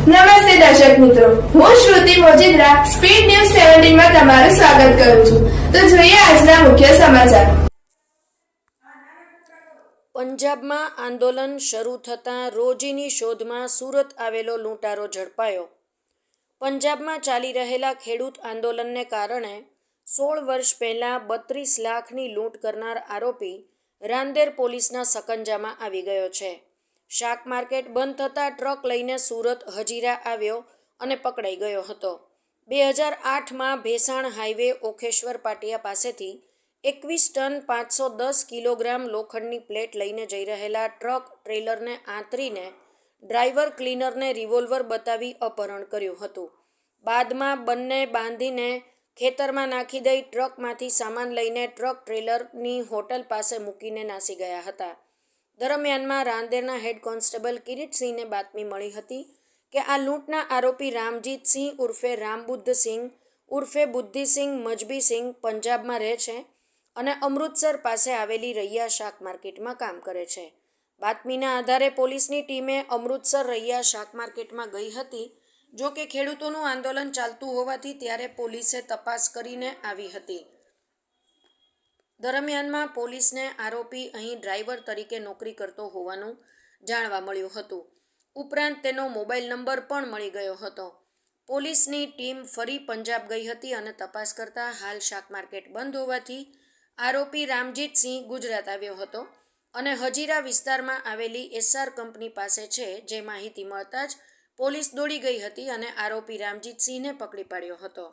નમસ્તે દર્શક મિત્રો. હું શ્રુતિ મોજીદ્રા, સ્પીડ ન્યૂઝ સેવન્ટીનમાં તમારું સ્વાગત કરું છું. તો જોઈએ આજના મુખ્ય સમાચાર. પંજાબમાં આંદોલન શરૂ થતાં રોજીની શોધમાં સુરત આવેલો લૂંટારો ઝડપાયો. પંજાબમાં ચાલી રહેલા ખેડૂત આંદોલનને કારણે સોળ વર્ષ પહેલાં બત્રીસ લાખની લૂંટ કરનાર આરોપી રાંદેર પોલીસના સકંજામાં આવી ગયો છે. શાક માર્કેટ બંધ થતાં ટ્રક લઈને સુરત હજીરા આવ્યો અને પકડાઈ ગયો હતો. બે હજાર આઠમાં ભેસાણ હાઈવે ઓખેશ્વર પાટિયા પાસેથી એકવીસ ટન પાંચસો દસ કિલોગ્રામ લોખંડની પ્લેટ લઈને જઈ રહેલા ટ્રક ટ્રેલરને આંતરીને ડ્રાઈવર ક્લીનરને રિવોલ્વર બતાવી અપહરણ કર્યું હતું. બાદમાં બંને બાંધીને ખેતરમાં નાખી દઈ ટ્રકમાંથી સામાન લઈને ટ્રક ટ્રેલરની હોટલ પાસે મૂકીને નાસી ગયા હતા. દરમિયાનમાં રાંદેરના હેડ કોન્સ્ટેબલ કિરીટસિંહને બાતમી મળી હતી કે આ લૂંટના આરોપી રામજીતસિંહ ઉર્ફે રામબુદ્ધસિંહ, ઉર્ફે બુદ્ધિસિંહ મજબીસિંહ પંજાબમાં રહે છે અને અમૃતસર પાસે આવેલી રૈયા શાક માર્કેટમાં કામ કરે છે. બાતમીના આધારે પોલીસની ટીમે અમૃતસર રૈયા શાક માર્કેટમાં ગઈ હતી, જો કે ખેડૂતોનું આંદોલન ચાલતું હોવાથી ત્યારે પોલીસે તપાસ કરીને આવી હતી. દરમિયાનમાં પોલીસને આરોપી અહીં ડ્રાઈવર તરીકે નોકરી કરતો હોવાનું જાણવા મળ્યું હતું. ઉપરાંત તેનો મોબાઈલ નંબર પણ મળી ગયો હતો. પોલીસની ટીમ ફરી પંજાબ ગઈ હતી અને તપાસ કરતા હાલ શાક માર્કેટ બંધ હોવાથી આરોપી રામજીતસિંહ ગુજરાત આવ્યો હતો અને હજીરા વિસ્તારમાં આવેલી એસઆર કંપની પાસે છે જે માહિતી મળતા જ પોલીસ દોડી ગઈ હતી અને આરોપી રામજીતસિંહને પકડી પાડ્યો હતો.